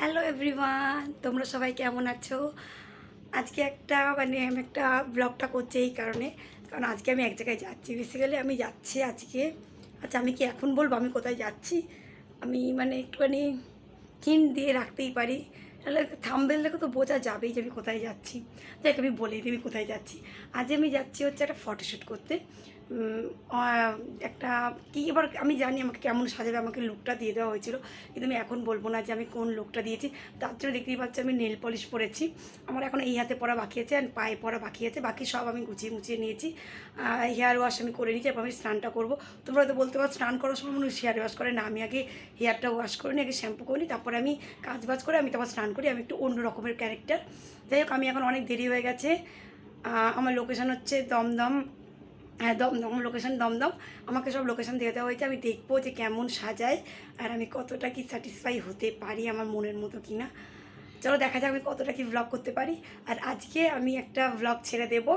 Hello everyone তোমরা সবাই কেমন আছো? আজকে একটা মানে আমি একটা ব্লগটা করছি এই কারণে। কারণ আজকে আমি এক জায়গায় যাচ্ছি। বেসিক্যালি আমি যাচ্ছি আজকে। আচ্ছা আমি কি এখন বলব? আমি কোথায় যাচ্ছি? আমি মানে একটুখানি হিন্ট দিয়ে রাখতেই পারি। তাহলে থাম্বেল দেখে তো বোঝা যাবেই যে আমি কোথায় যাচ্ছি। দেখ আমি বলে দিই আমি কোথায় যাচ্ছি। আজ আমি যাচ্ছি হচ্ছে একটা ফটোশ্যুট করতে। একটা কী এবার আমি জানি আমাকে কেমন সাজাবে, আমাকে লুকটা দিয়ে দেওয়া হয়েছিল, কিন্তু আমি এখন বলব না যে আমি কোন লুকটা দিয়েছি। তার জন্য দেখতেই পাচ্ছি আমি নেল পলিশ পরেছি। আমার এখন এই হাতে পরা বাকি আছে আর পায়ে পরা বাকি আছে, বাকি সব আমি গুছিয়ে মুছিয়ে নিয়েছি। হেয়ার ওয়াশ আমি করে নিয়েছি এবার আমি স্নানটা করব। তোমরা হয়তো বলতে পারো স্নান করার সময় মনে হেয়ার ওয়াশ করে না, আমি আগে হেয়ারটা ওয়াশ করে নিই, আগে শ্যাম্পু করে নিই, তারপরে আমি কাজ বাজ করে আমি তারপর স্নান করি, আমি একটু অন্য রকমের ক্যারেক্টার যাই হোক, আমি এখন অনেক দেরি হয়ে গেছে। আমার লোকেশান হচ্ছে দমদম হ্যাঁ দমদম লোকেশান দমদম। আমাকে সব লোকেশান দিয়ে দেওয়া হয়েছে। আমি দেখব যে কেমন সাজায় আর আমি কতটা কি স্যাটিসফাই হতে পারি আমার মনের মতো কি না চলো দেখা যাক আমি কতটা কি ব্লগ করতে পারি। আর আজকে আমি একটা ব্লগ ছেড়ে দেবো।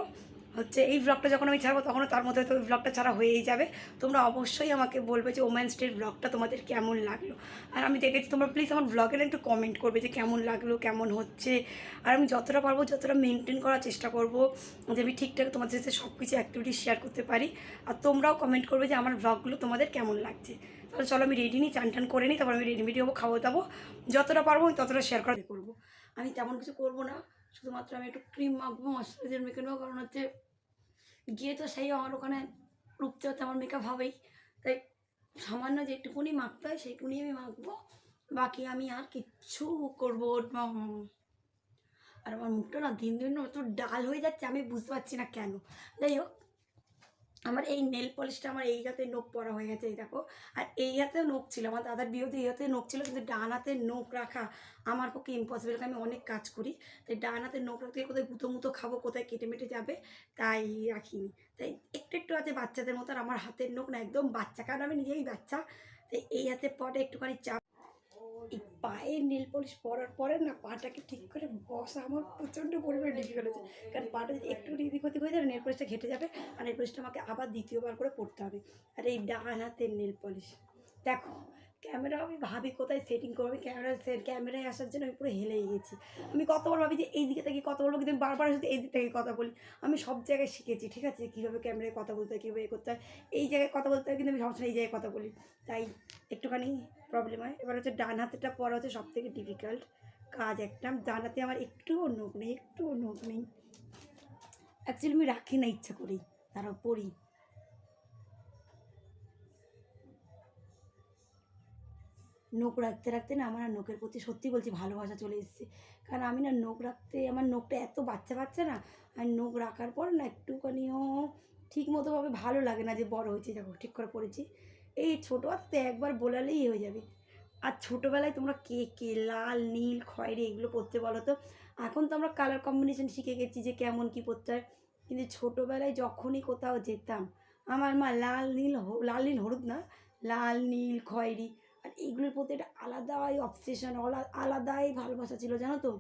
হচ্ছে এই ব্লগটা যখন আমি ছাড়বো তখনও তার মধ্যে তো ব্লগটা ছাড়া হয়েই যাবে। তোমরা অবশ্যই আমাকে বলবে যে ওম্যান্স ডের ব্লগটা তোমাদের কেমন লাগল। আর আমি দেখেছি তোমরা প্লিজ আমার ব্লগের একটু কমেন্ট করবে যে কেমন লাগল, কেমন হচ্ছে। আর আমি যতটা পারব, যতটা মেনটেন করার চেষ্টা করব যে আমি ঠিকঠাক তোমাদের সাথে সব কিছু অ্যাক্টিভিটি শেয়ার করতে পারি। আর তোমরাও কমেন্ট করবে যে আমার ব্লগগুলো তোমাদের কেমন লাগছে। তাহলে চলো আমি রেডি নিই চান টান করে নিই তারপর আমি রেডি মেডি হব খাওয়া দাবো যতটা পারব আমি ততটা শেয়ার করা করব। আমি তেমন কিছু করব না। শুধুমাত্র আমি একটু ক্রিম মাখবো ময়শ্চারাইজার মেখে নেব, কারণ হচ্ছে গিয়ে তো সেই আমার ওখানে রূপচাঁদ আমার মেকআপ হবেই তাই সামান্য যেটুকুনি মাখতে হয় সেইটুকুনি আমি মাখবো, বাকি আমি আর কিচ্ছু করব। আর আমার মুখটা না দিন দিন ডাল হয়ে যাচ্ছে, আমি বুঝতে পারছি না কেন যাই হোক আমার এই নেল পলিশটা আমার এই হাতে নোখ পরা হয়ে গেছে, এই দেখো। আর এই হাতেও নোখ ছিল, আমার দাদার বিয়েতে এই হাতে নোখ ছিল, কিন্তু ডান হাতে নোখ রাখা আমার পক্ষে ইম্পসিবল আমি অনেক কাজ করি। তাই ডান হাতে নোখ রাখতে কোথায় গুঁতো মুতো খাব, কোথায় কেটে মেটে যাবে, তাই রাখিনি। তাই একটু একটু আছে বাচ্চাদের মতো, আর আমার হাতের নোখ না, একদম বাচ্চা, কারণ আমি নিজেই বাচ্চা। তাই এই হাতে পরে একটুখানি চাপ এই পায়ের নীল পলিশ পরার পরে না পাটাকে ঠিক করে বসা আমার প্রচণ্ড পরিমাণে ডিফিকাল্ট হচ্ছে কারণ পাটা যদি একটু এদিক ওদিক হয়ে যাবে নেল পলিশটা ঘেটে যাবে আর নেল পলিশটা আমাকে আবার দ্বিতীয়বার করে পড়তে হবে। আর এই ডান হাতের নেল পলিশ। দেখো, ক্যামেরা আমি ভাবি কোথায় সেটিং করব? ক্যামেরা ক্যামেরায় আসার জন্য আমি পুরো হেলেই গেছি। আমি কতবার ভাবি যে এই দিকে থেকে কথা বলব, কিন্তু আমি বারবার শুধু এই দিক থেকে কথা বলি। আমি সব জায়গায় শিখেছি, ঠিক আছে? কীভাবে ক্যামেরায় কথা বলতে হয়, কীভাবে এ করতে হয়? এই জায়গায় কথা বলতে হয়, কিন্তু আমি সবসময় এই জায়গায় কথা বলি। তাই একটুখানি প্রবলেম হয়। এবার হচ্ছে ডান হাতেটা পড়া হচ্ছে সব থেকে ডিফিকাল্ট কাজ একটা। ডান হাতে আমার একটুও নোখ নেই, একটুও নোখ নেই। অ্যাকচুয়ালি আমি রাখি না, ইচ্ছা করেই। তারা পড়ি। নোখ রাখতে রাখতে না আমার নোখের প্রতি সত্যি বলছি ভালোবাসা চলে এসেছে। কারণ আমি না নোখ রাখতে, আমার নোখটা এত বাচ্চা বাচ্চা না, আর নোখ রাখার পর না একটুখানিও ঠিক মতোভাবে ভালো লাগে না যে বড় হয়েছে, দেখো ঠিক করে পড়েছি। এই ছোটো হাতে একবার বোলালেই হয়ে যাবে। আর ছোটোবেলায় তোমরা কে কে, লাল, নীল, খয়েরি এগুলো পরতে বলো তো? এখন তো আমরা কালার কম্বিনেশন শিখে গেছি যে কেমন কী পরতে হয়। কিন্তু ছোটোবেলায় যখনই কোথাও যেতাম, আমার মা লাল, নীল লাল, নীল হলুদ না, লাল, নীল, খয়েরি, আর এইগুলোর প্রতি একটা আলাদাই অবসেশন আলাদাই ভালোবাসা ছিল, জানো তো?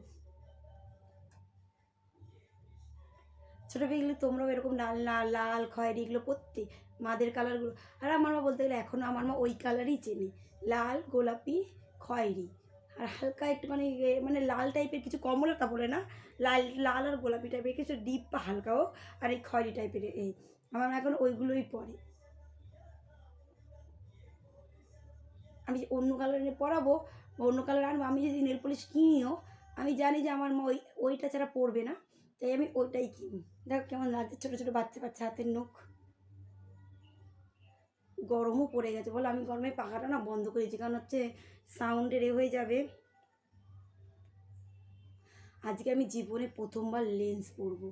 ছোটোবেলা তোমরাও এরকম লাল লাল লাল খয়েরি এগুলো পরতে, মাদের কালারগুলো আর আমার মা বলতে গেলে এখনও আমার মা ওই কালারই চেনে। লাল, গোলাপি, খয়েরি। আর হালকা একটুখানি মানে লাল টাইপের কিছু কমলাটা বলে না, লাল লাল আর গোলাপি টাইপের কিছু ডিপ বা হালকাও আর এই খয়েরি টাইপের এই। আমার মা এখন ওইগুলোই পরে। আমি যে অন্য কালারে পরাবো, অন্য কালার আনব, আমি যদি নেল পলিশ কিনিও, আমি জানি যে আমার মা ওই, ওইটা ছাড়া পরবে না। তাই আমি ওইটাই কিনি। দেখো কেমন লাগছে, ছোটো ছোটো বাচ্চা বাচ্চা হাতের নখ। গরমও পড়ে গেছে, বলো আমি গরমে পাখাটা না বন্ধ করেছি কারণ হচ্ছে সাউন্ডের এ হয়ে যাবে। আজকে আমি জীবনে প্রথমবার লেন্স পরবো।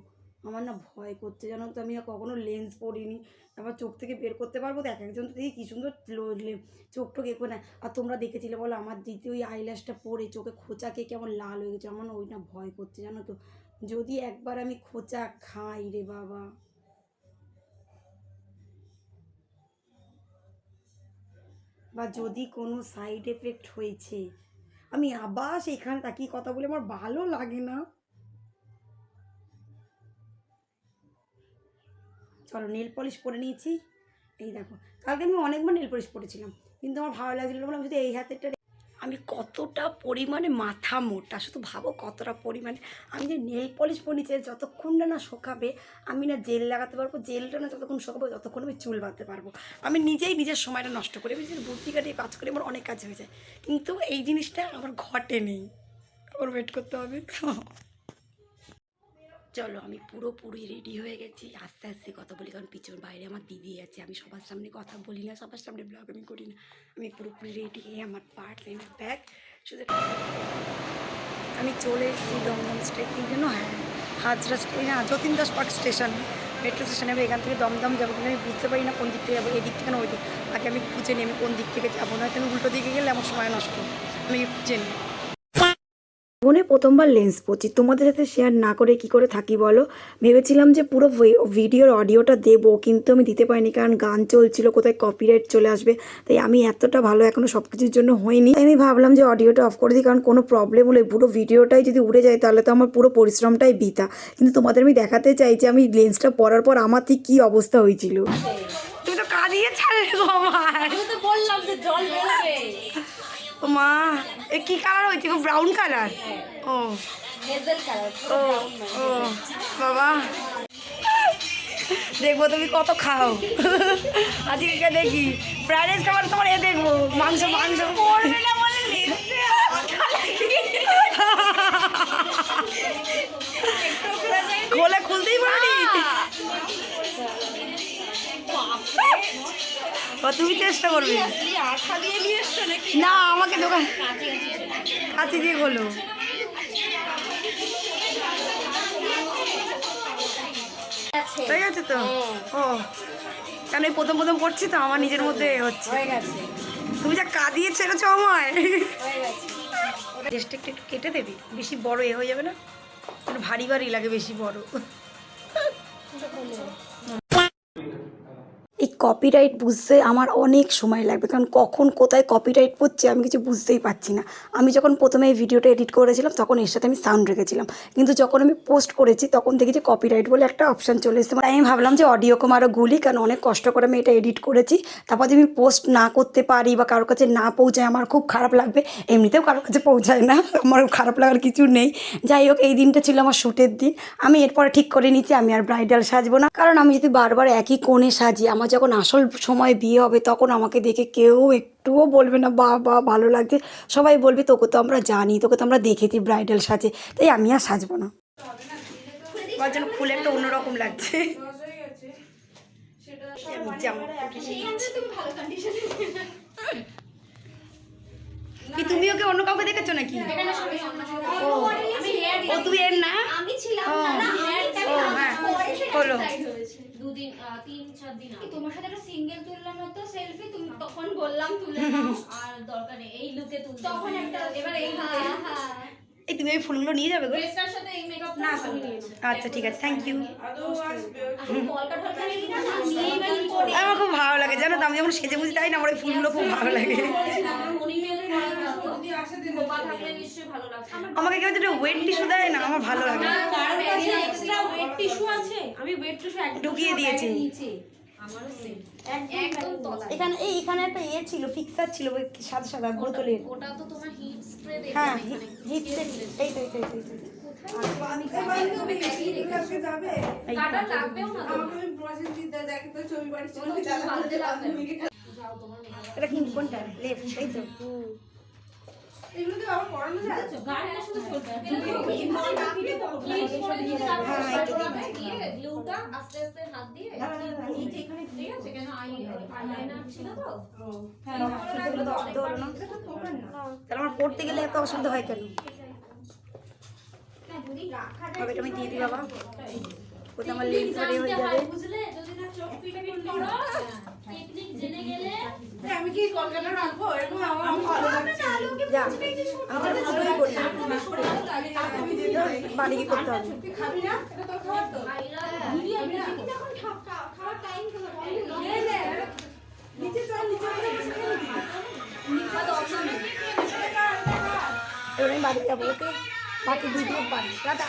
আমার না ভয় করছে, জানো তো আমি কখনো লেন্স পরিনি। আবার চোখ থেকে বের করতে পারব তো এক একজন তো দেখি কী সুন্দর চোখ টোক এ করে না আর তোমরা দেখেছিলে বলো আমার দিদি ওই আইল্যাশটা পরে চোখে খোঁচাকে কেমন লাল হয়ে গেছে, আমার ওই না ভয় করছে, জানো তো। যদি একবার আমি খোঁচা খাই রে বাবা। বা যদি কোনো সাইড এফেক্ট হয়েছে, আমি আবার সেইখানে তাকিয়ে কথা বলে আমার ভালো লাগে না। চলো নেল পলিশ পরে নিয়েছি। এই দেখো, কালকে আমি অনেকবার নেল পলিশ পরেছিলাম, কিন্তু আমার ভালো লাগছিল বলে আমি যদি এই হাতেরটা আমি কতটা পরিমাণে মাথা মোটা, শুধু ভাবো কতটা পরিমাণে। আমি যে নেল পলিশ পরিয়েছি যতক্ষণ না না শোকাবে, আমি না জেল লাগাতে পারব জেলটা না যতক্ষণ শোকাবো, ততক্ষণ আমি চুল বাঁধতে পারব। আমি নিজেই নিজের সময়টা নষ্ট করি, আমি নিজের বুদ্ধি কাটিয়ে কাজ করি, আমার অনেক কাজ হয়ে যায়। কিন্তু এই জিনিসটা আমার ঘটে নেই। আমার ওয়েট করতে হবে। চলো, আমি পুরোপুরি রেডি হয়ে গেছি। আস্তে আস্তে কথা বলি, কারণ পিছন বাইরে আমার দিদি আছে। আমি সবার সামনে কথা বলি না, সবার সামনে ব্লগ আমি করি না। আমি পুরোপুরি রেডি হয়ে আমার পার্ট আমার ব্যাগ শুধু আমি চলে এসেছি দমদম স্টেশন জন্য হ্যাঁ হাজরা স্টেশন যতীন দাস পার্ক স্টেশনে মেট্রো স্টেশনে আমি এখান থেকে দমদম যাব, কিন্তু আমি বুঝতে পারি না কোন দিক থেকে যাব, এই দিক থেকে না ওই দিক। আগে আমি খুঁজে নিই আমি কোন দিক থেকে যাব না আমি উল্টো দিকে গেলে আমার সময় নষ্ট। আমি খুঁজে নিই। জীবনে প্রথমবার লেন্স পড়ছি তোমাদের সাথে শেয়ার না করে কি করে থাকি বলো? ভেবেছিলাম যে পুরো ভি- ভিডিওর অডিওটা দেবো কিন্তু আমি দিতে পারিনি কারণ গান চলছিল কোথায় কপিরাইট চলে আসবে তাই আমি এতটা ভালো এখনও সব কিছুর জন্য হয়নি। আমি ভাবলাম যে অডিওটা অফ করে দিই কারণ কোনো প্রবলেম হলে পুরো ভিডিওটাই যদি উড়ে যায় তাহলে তো আমার পুরো পরিশ্রমটাই বিতা কিন্তু তোমাদের আমি দেখাতে চাই যে আমি লেন্সটা পরার পর আমার ঠিক কী অবস্থা হয়েছিল। তুমি তো কাঁদিয়ে ছাড়লে গো আমার আমি তো বললাম যে জল মা, এ কি কালার হয়েছে গো? ব্রাউন কালার ও। ও ও, বাবা। দেখব তুমি কত খাও। আজকে দেখি। ফ্রাইড রাইস খাবার তোমার এ তুমি চেষ্টা করবে। না আমাকে দোকান কাছে দিয়ে খোলো। হয়ে গেছে তো? ও। কেন এই প্রথম প্রথম করছি তো? আমার নিজের মধ্যে হচ্ছে। তুমি যা কাঁদিয়ে ছেড়েছো আমায়। হয়ে একটু কেটে দেবি? বেশি বড় এ হয়ে যাবে না? ভারী ভারী লাগে বেশি বড়। কপিরাইট বুঝতে আমার অনেক সময় লাগবে। কারণ কখন কোথায় কপিরাইট পড়ছে আমি কিছু বুঝতেই পারছি না। আমি যখন প্রথমে এই ভিডিওটা এডিট করেছিলাম, তখন এর সাথে আমি সাউন্ড রেখেছিলাম। কিন্তু যখন আমি পোস্ট করেছি, তখন দেখেছি কপিরাইট বলে একটা অপশান চলে এসেছে। মানে আমি ভাবলাম যে অডিও কম আরও গুলি, কারণ অনেক কষ্ট করে আমি এটা এডিট করেছি। তারপর যদি আমি পোস্ট না করতে পারি বা কারোর কাছে না পৌঁছায়, আমার খুব খারাপ লাগবে। এমনিতেও কারোর কাছে পৌঁছায় না, আমার খারাপ লাগার কিছু নেই। যাই হোক, এই দিনটা ছিল আমার শ্যুটের দিন। আমি এরপরে ঠিক করে নিচ্ছি, আমি আর ব্রাইডাল সাজবো না। কারণ আমি যদি বারবার একই কোণে সাজি, আমার যখন আসল সময় বিয়ে হবে তখন আমাকে দেখে কেউ একটুও বলবে না বা বা ভালো লাগছে। সবাই বলবে তোকে তো আমরা জানি তোকে তো আমরা দেখেছি ব্রাইডাল সাজে তাই আমি আর সাজবো না। যেন ফুলে একটা অন্যরকম লাগছে। কি তুমি ওকে অন্য কাউকে দেখেছ নাকি? ও ও তুই এর না? আমি ছিলাম ও, হ্যাঁ, পরে সেটা হলো। decide হয়েছে। দুদিন আহ, তিন চার দিন আগে তোমার সাথে একটা সিঙ্গেল তুললাম না তো সেলফি তুমি তখন বললাম তুলে নাও আর দরকার নেই এই লুকে তুলতে তখন একটা এবার এই হ্যাঁ, হ্যাঁ। এই তুমি ওই ফুলগুলো নিয়ে যাবে গো ড্রেসটার সাথে এই মেকআপ না আচ্ছা ঠিক আছে থ্যাংক ইউ আমার খুব ভালো লাগে জানো তো আমি যখন সেজে বুঝি তাই না আমার ওই ফুলগুলো খুব ভালো লাগে আমাকে কেউ যদি ওয়েট টিস্যু দেয় না আমার ভালো লাগে কার কাছে এক্সট্রা ওয়েট টিস্যু আছে। আমি ওয়েট টিস্যু একদম ঢুকিয়ে দিয়েছি। আমারও সেম এখানে এই এখানে একটা ইয়ে ছিল ফিক্সার ছিল ওই সাদা সাদা বোতলের ওটা তো তোমার হিট স্প্রে হ্যাঁ দেখে হিপ এই তো এই তো এই তো, এই তো। এই তো। কাটা তো এটা কিন্তু কোনটা লেফট এই তো গাড়িটা শুধু গ্লুটা আস্তে আস্তে হাত দিয়ে নিচে এখানে ঠিক আছে কেন আই আইলাইনার ছিল তো? সেগুলো তো অর্ধ হলো না। তাহলে আমার পড়তে গেলে এত অসুবিধা হয় কেন? হবে আমি দিয়ে দিই বাবা। ওটা আমার হয়ে যাবে। বুঝলে? যদি না চোখ পিট পিট করো টেকনিক জেনে গেলে আমি কি কলকাতা রাখব এরকম আমার আমার ভালো লাগছে। যা আমি তো ভিডিওই করি বাড়ি গিয়ে করতে হবে? খাবি না? এটা তোর খাবার তো। আইরা খাবি না। খাওয়ার টাইম তো নে, নে, নিচে চল নিচে এবার আমি বাড়ি যাব ওকে? বাকি ভিডিও বাড়ি। টাটা।